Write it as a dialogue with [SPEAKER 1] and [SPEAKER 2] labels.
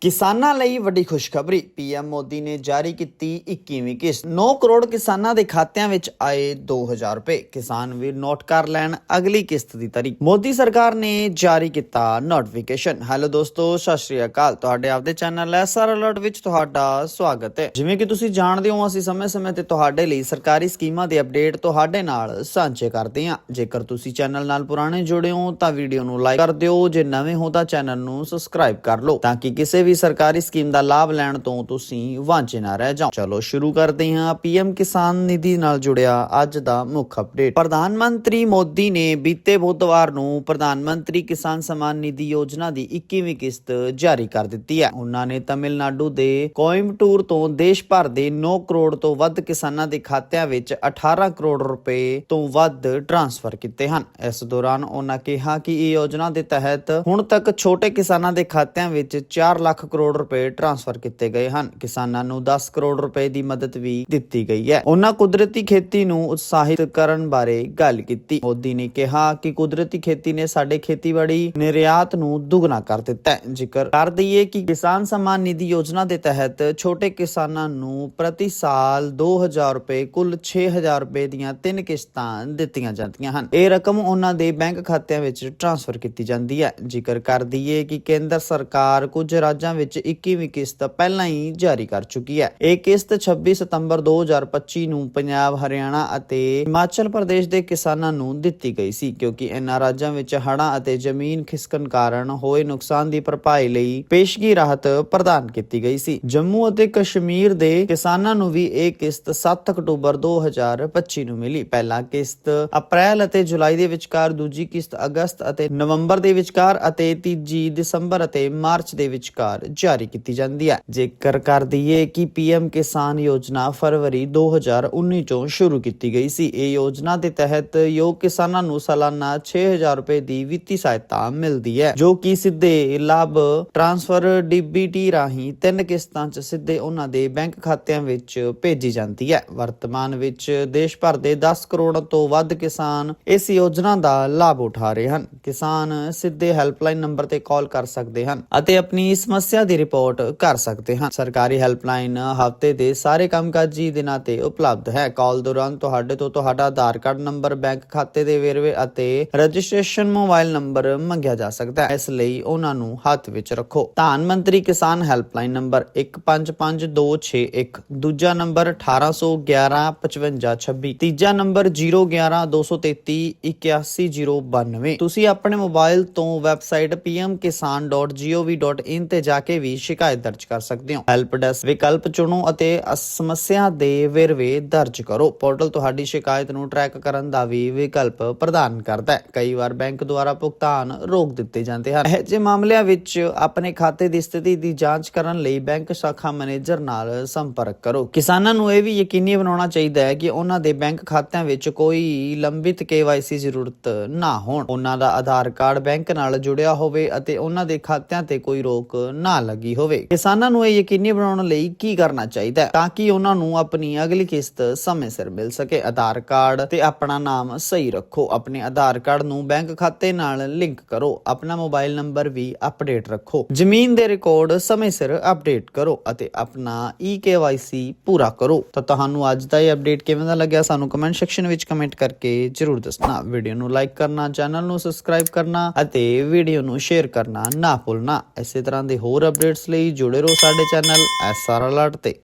[SPEAKER 1] ਕਿਸਾਨਾਂ ਲਈ ਵੱਡੀ ਖੁਸ਼ਖਬਰੀ। ਪੀਐਮ ਮੋਦੀ ਨੇ ਜਾਰੀ ਕੀਤੀ 21ਵੀਂ ਕਿਸ਼ਤ। 9 ਕਰੋੜ ਕਿਸਾਨਾਂ ਦੇ ਖਾਤਿਆਂ ਵਿੱਚ ਆਏ 2000 ਰੁਪਏ। ਕਿਸਾਨ ਵੀ ਨੋਟ ਕਰ ਲੈਣ ਅਗਲੀ ਕਿਸ਼ਤ ਦੀ ਤਾਰੀਖ। ਮੋਦੀ ਸਰਕਾਰ ਨੇ ਜਾਰੀ ਕੀਤਾ ਨੋਟੀਫਿਕੇਸ਼ਨ ਹੈਲੋ ਦੋਸਤੋ, ਸਤਿ ਸ਼੍ਰੀ ਅਕਾਲ। ਤੁਹਾਡੇ ਆਪਦੇ ਚੈਨਲ ਐਸਆਰ ਅਲਰਟ ਵਿੱਚ ਤੁਹਾਡਾ ਸਵਾਗਤ ਹੈ। ਜਿਵੇਂ ਕਿ ਤੁਸੀਂ ਜਾਣਦੇ ਹੋ, ਅਸੀਂ ਸਮੇਂ-ਸਮੇਂ ਤੇ ਤੁਹਾਡੇ ਲਈ ਸਰਕਾਰੀ ਸਕੀਮਾਂ ਦੇ ਅਪਡੇਟ ਤੁਹਾਡੇ ਨਾਲ ਸਾਂਝੇ ਕਰਦੇ ਹਾਂ। ਜੇਕਰ ਤੁਸੀਂ ਚੈਨਲ ਨਾਲ ਪੁਰਾਣੇ ਜੁੜੇ ਹੋ, ਤਾਂ ਵੀਡੀਓ ਨੂੰ ਲਾਈਕ ਕਰ ਦਿਓ। ਜੇ ਨਵੇਂ ਹੋ, ਤਾਂ ਚੈਨਲ ਨੂੰ ਸਬਸਕ੍ਰਾਈਬ ਕਰ ਲਓ, ਤਾਂ ਕਿ ਕਿਸੇ ਵੀ ਸਰਕਾਰੀ ਸਕੀਮ ਦਾ ਲਾਭ ਲੈਣ ਤੋਂ ਤੁਸੀਂ ਵਾਂਝੇ ਨਾ ਰਹਿ ਜਾਓ। ਚਲੋ ਸ਼ੁਰੂ ਕਰਦੇ ਹਾਂ ਪੀਐਮ ਕਿਸਾਨ ਨਿਧੀ ਨਾਲ ਜੁੜਿਆ ਅੱਜ ਦਾ ਮੁੱਖ ਅਪਡੇਟ। ਪ੍ਰਧਾਨ ਮੰਤਰੀ ਮੋਦੀ ਨੇ ਬੀਤੇ ਬੁੱਧਵਾਰ ਨੂੰ ਪ੍ਰਧਾਨ ਮੰਤਰੀ ਕਿਸਾਨ ਸਮਾਨ ਨਿਧੀ ਯੋਜਨਾ ਦੀ 21ਵੀਂ ਕਿਸ਼ਤ ਜਾਰੀ ਕਰ ਦਿੱਤੀ ਹੈ। ਉਹਨਾਂ ਨੇ ਤਮਿਲਨਾਡੂ ਦੇ ਕੋਇਮਟੂਰ ਤੋਂ ਦੇਸ਼ ਭਰ ਦੇ 9 ਕਰੋੜ ਤੋਂ ਵੱਧ ਕਿਸਾਨਾਂ ਦੇ ਖਾਤਿਆਂ ਵਿੱਚ 18 ਕਰੋੜ ਰੁਪਏ ਤੋਂ ਵੱਧ ਟ੍ਰਾਂਸਫਰ ਕੀਤੇ ਹਨ। ਇਸ ਦੌਰਾਨ ਉਹਨਾਂ ਕਿਹਾ ਕਿ ਇਹ ਯੋਜਨਾ ਦੇ ਤਹਿਤ ਹੁਣ ਤੱਕ ਛੋਟੇ ਕਿਸਾਨਾਂ ਦੇ ਖਾਤਿਆਂ ਵਿੱਚ 4 ਲੱਖ ਲੱਖ ਕਰੋੜ ਰੁਪਏ ਟ੍ਰਾਂਸਫਰ ਕੀਤੇ ਗਏ ਹਨ। ਕਿਸਾਨਾਂ ਨੂੰ 10 ਕਰੋੜ ਰੁਪਏ ਦੀ ਮਦਦ ਵੀ ਦਿੱਤੀ ਗਈ ਹੈ। ਉਹਨਾਂ ਕੁਦਰਤੀ ਖੇਤੀ ਨੂੰ ਉਤਸ਼ਾਹਿਤ ਕਰਨ ਬਾਰੇ ਗੱਲ ਕੀਤੀ। ਮੋਦੀ ਨੇ ਕਿਹਾ ਕਿ ਕੁਦਰਤੀ ਖੇਤੀ ਨੇ ਸਾਡੇ ਖੇਤੀਬਾੜੀ ਨਿਰਯਾਤ ਨੂੰ ਦੁੱਗਣਾ ਕਰ ਦਿੱਤਾ ਹੈ। ਜ਼ਿਕਰ ਕਰ ਦਈਏ ਕਿ ਕਿਸਾਨ ਸਨਮਾਨ ਨਿਧੀ ਯੋਜਨਾ ਦੇ ਤਹਿਤ ਛੋਟੇ ਕਿਸਾਨਾਂ ਨੂੰ ਪ੍ਰਤੀ ਸਾਲ 2000 ਰੁਪਏ, ਕੁੱਲ 6000 ਰੁਪਏ ਦੀਆਂ ਤਿੰਨ ਕਿਸ਼ਤਾਂ ਦਿੱਤੀਆਂ ਜਾਂਦੀਆਂ ਹਨ। ਇਹ ਰਕਮ ਉਹਨਾਂ ਦੇ ਬੈਂਕ ਖਾਤਿਆਂ ਵਿੱਚ ਟ੍ਰਾਂਸਫਰ ਕੀਤੀ ਜਾਂਦੀ ਹੈ। ਜ਼ਿਕਰ ਕਰ ਦਈਏ ਕਿ ਕੇਂਦਰ ਸਰਕਾਰ ਕੁਝ ਰਾਜਾਂ ਵਿੱਚ 21ਵੀਂ ਕਿਸ਼ਤ ਪਹਿਲਾਂ ਹੀ ਜਾਰੀ ਕਰ ਚੁੱਕੀ ਹੈ। ਇਹ ਕਿਸ਼ਤ 26 ਸਤੰਬਰ 2025 ਨੂੰ ਪੰਜਾਬ, ਹਰਿਆਣਾ ਅਤੇ ਹਿਮਾਚਲ ਪ੍ਰਦੇਸ਼ ਦੇ ਕਿਸਾਨਾਂ ਨੂੰ ਦਿੱਤੀ ਗਈ ਸੀ ਕਿਉਂਕਿ ਇਹਨਾਂ ਰਾਜਾਂ ਵਿੱਚ ਹੜ੍ਹਾਂ ਅਤੇ ਜ਼ਮੀਨ ਖਿਸਕਣ ਕਾਰਨ ਹੋਏ ਨੁਕਸਾਨ ਦੀ ਭਰਪਾਈ ਲਈ ਪੇਸ਼ਗੀ ਰਾਹਤ ਪ੍ਰਦਾਨ ਕੀਤੀ ਗਈ ਸੀ। ਜੰਮੂ ਅਤੇ ਕਸ਼ਮੀਰ ਦੇ ਕਿਸਾਨਾਂ ਨੂੰ ਵੀ ਇਹ ਕਿਸ਼ਤ 7 ਅਕਤੂਬਰ 2025 ਨੂੰ ਮਿਲੀ। ਪਹਿਲਾ ਕਿਸ਼ਤ ਅਪ੍ਰੈਲ ਅਤੇ ਜੁਲਾਈ ਦੇ ਵਿਚਕਾਰ, ਦੂਜੀ ਕਿਸ਼ਤ ਅਗਸਤ ਅਤੇ ਨਵੰਬਰ ਦੇ ਵਿਚਕਾਰ ਅਤੇ ਤੀਜੀ ਦਸੰਬਰ ਅਤੇ ਮਾਰਚ ਦੇ ਵਿਚਕਾਰ ਜਾਰੀ ਕੀਤੀ ਜਾਂਦੀ ਹੈ। ਜੇਕਰ ਕਰ ਦਈਏ ਕਿ ਪੀਐਮ ਕਿਸਾਨ ਯੋਜਨਾ ਫਰਵਰੀ 2019 ਤੋਂ ਸ਼ੁਰੂ ਕੀਤੀ ਗਈ ਸੀ, ਇਹ ਯੋਜਨਾ ਦੇ ਤਹਿਤ ਯੋਗ ਕਿਸਾਨਾਂ ਨੂੰ ਸਾਲਾਨਾ 6000 ਰੁਪਏ ਦੀ ਵਿੱਤੀ ਸਹਾਇਤਾ ਮਿਲਦੀ ਹੈ, ਜੋ ਕਿ ਸਿੱਧੇ ਲਾਭ ਟ੍ਰਾਂਸਫਰ ਡੀਬੀਟੀ ਰਾਹੀਂ ਤਿੰਨ ਕਿਸ਼ਤਾਂ 'ਚ ਸਿੱਧੇ ਉਹਨਾਂ ਦੇ ਬੈਂਕ ਖਾਤਿਆਂ ਵਿੱਚ ਭੇਜੀ ਜਾਂਦੀ ਹੈ। ਵਰਤਮਾਨ ਵਿੱਚ ਦੇਸ਼ ਭਰ ਦੇ 10 ਕਰੋੜ ਤੋਂ ਵੱਧ ਕਿਸਾਨ ਇਸ ਯੋਜਨਾ ਦਾ ਲਾਭ ਉਠਾ ਰਹੇ ਹਨ। ਕਿਸਾਨ ਸਿੱਧੇ ਹੈਲਪਲਾਈਨ ਨੰਬਰ ਤੇ ਕਾਲ ਕਰ ਸਕਦੇ ਹਨ ਅਤੇ ਆਪਣੀ ਸਮੱਸਿਆ ਦੀ ਰਿਪੋਰਟ ਕਰ ਸਕਦੇ ਹਨ ਸਰਕਾਰੀ ਹੈਲਪਲਾਈਨ ਹਫ਼ਤੇ ਦੇ ਸਾਰੇ ਕੰਮਕਾਜੀ ਦਿਨਾਂ ਤੇ ਉਪਲਬਧ ਹੈ। ਕਾਲ ਦੌਰਾਨ ਤੁਹਾਡੇ ਤੋਂ ਤੁਹਾਡਾ ਆਧਾਰ ਕਾਰਡ ਨੰਬਰ, ਬੈਂਕ ਖਾਤੇ ਦੇ ਵੇਰਵੇ ਅਤੇ ਰਜਿਸਟ੍ਰੇਸ਼ਨ ਮੋਬਾਈਲ ਨੰਬਰ ਮੰਗਿਆ ਜਾ ਸਕਦਾ ਹੈ। ਇਸ ਲਈ ਉਹਨਾਂ ਨੂੰ ਹੱਥ ਵਿੱਚ ਰੱਖੋ। ਪ੍ਰਧਾਨ ਮੰਤਰੀ ਕਿਸਾਨ ਹੈਲਪਲਾਈਨ ਨੰਬਰ 155261 ਦੂਜਾ ਨੰਬਰ 18115526 ਤੀਜਾ ਨੰਬਰ 011233 ਤੁਸੀਂ ਆਪਣੇ ਮੋਬਾਈਲ ਤੋਂ ਵੈਬਸਾਈਟ pmkisan.gov.in ਤੇ ਜਾ ਕੇ ਵੀ ਸ਼ਿਕਾਇਤ ਦਰਜ ਕਰ ਸਕਦੇ ਹੋ। ਹੈਲਪ ਡੈਸਕ ਵਿਕਲਪ ਚੁਣੋ ਅਤੇ ਸਮੱਸਿਆ ਦੇ ਵੇਰਵੇ ਦਰਜ ਕਰੋ। ਪੋਰਟਲ ਤੁਹਾਡੀ ਸ਼ਿਕਾਇਤ ਨੂੰ ਟਰੈਕ ਕਰਨ ਦਾ ਵੀ ਵਿਕਲਪ ਪ੍ਰਦਾਨ ਕਰਦਾ ਹੈ। ਕਈ ਵਾਰ ਬੈਂਕ ਦੁਆਰਾ ਭੁਗਤਾਨ ਰੋਕ ਦਿੱਤੇ ਜਾਂਦੇ ਹਨ। ਇਹ ਜਿਹੇ ਮਾਮਲਿਆਂ ਵਿੱਚ ਆਪਣੇ ਖਾਤੇ ਦੀ ਸਥਿਤੀ ਦੀ ਜਾਂਚ ਕਰਨ ਲਈ ਬੈਂਕ ਸ਼ਾਖਾ ਮੈਨੇਜਰ ਨਾਲ ਸੰਪਰਕ ਕਰੋ। ਕਿਸਾਨਾਂ ਨੂੰ ਇਹ ਵੀ ਯਕੀਨੀ ਬਣਾਉਣਾ ਚਾਹੀਦਾ ਹੈ ਕਿ ਉਹਨਾਂ ਦੇ ਬੈਂਕ ਖਾਤਿਆਂ ਵਿੱਚ ਕੋਈ ਲੰਬਿਤ KYC ਜ਼ਰੂਰਤ ਨਾ ਹੋਣ। ਉਹਨਾਂ ਦਾ ਆਧਾਰ ਕਾਰਡ ਬੈਂਕ ਨਾਲ ਜੁੜਿਆ ਹੋਵੇ ਅਤੇ ਉਹਨਾਂ ਦੇ ਖਾਤਿਆਂ ਤੇ ਕੋਈ ਰੋਕ ਨਾ ਲੱਗੀ ਹੋਵੇ। ਕਿਸਾਨਾਂ ਨੂੰ ਇਹ ਯਕੀਨੀ ਬਣਾਉਣ ਲਈ ਕੀ ਕਰਨਾ ਚਾਹੀਦਾ ਹੈ ਤਾਂ ਕਿ ਉਹਨਾਂ ਨੂੰ ਆਪਣੀ ਅਗਲੀ ਕਿਸ਼ਤ ਸਮੇਂ ਸਿਰ ਮਿਲ ਸਕੇ। ਆਧਾਰ ਕਾਰਡ ਤੇ ਆਪਣਾ ਨਾਮ ਸਹੀ ਰੱਖੋ। ਆਪਣੇ ਆਧਾਰ ਕਾਰਡ ਨੂੰ ਬੈਂਕ ਖਾਤੇ ਨਾਲ ਲਿੰਕ ਕਰੋ। ਆਪਣਾ ਮੋਬਾਈਲ ਨੰਬਰ ਵੀ ਅਪਡੇਟ ਰੱਖੋ। ਜ਼ਮੀਨ ਦੇ ਰਿਕਾਰਡ ਸਮੇਂ ਸਿਰ ਅਪਡੇਟ ਕਰੋ ਅਤੇ ਆਪਣਾ eKYC ਪੂਰਾ ਕਰੋ। ਤਾਂ ਤੁਹਾਨੂੰ ਅੱਜ ਦਾ ਇਹ ਅਪਡੇਟ ਕਿਵੇਂ ਦਾ ਲੱਗਿਆ ਸਾਨੂੰ ਕਮੈਂਟ ਸੈਕਸ਼ਨ ਵਿੱਚ ਕਮੈਂਟ ਕਰਕੇ ਜਰੂਰ ਦੱਸਣਾ। ਵੀਡੀਓ ਨੂੰ ਲਾਈਕ ਕਰਨਾ ਚੈਨਲ ਨੂੰ ਸਬਸਕ੍ਰਾਈਬ ਕਰਨਾ ਅਤੇ ਵੀਡੀਓ ਨੂੰ ਸ਼ੇਅਰ ਕਰਨਾ ਨਾ ਭੁੱਲਣਾ। ਇਸੇ ਤਰ੍ਹਾਂ ਦੇ ਹੋਰ ਹੋਰ ਅਪਡੇਟਸ ਲਈ ਜੁੜੇ ਰਹੋ ਸਾਡੇ ਚੈਨਲ ਐਸਆਰ ਅਲਰਟ ਤੇ।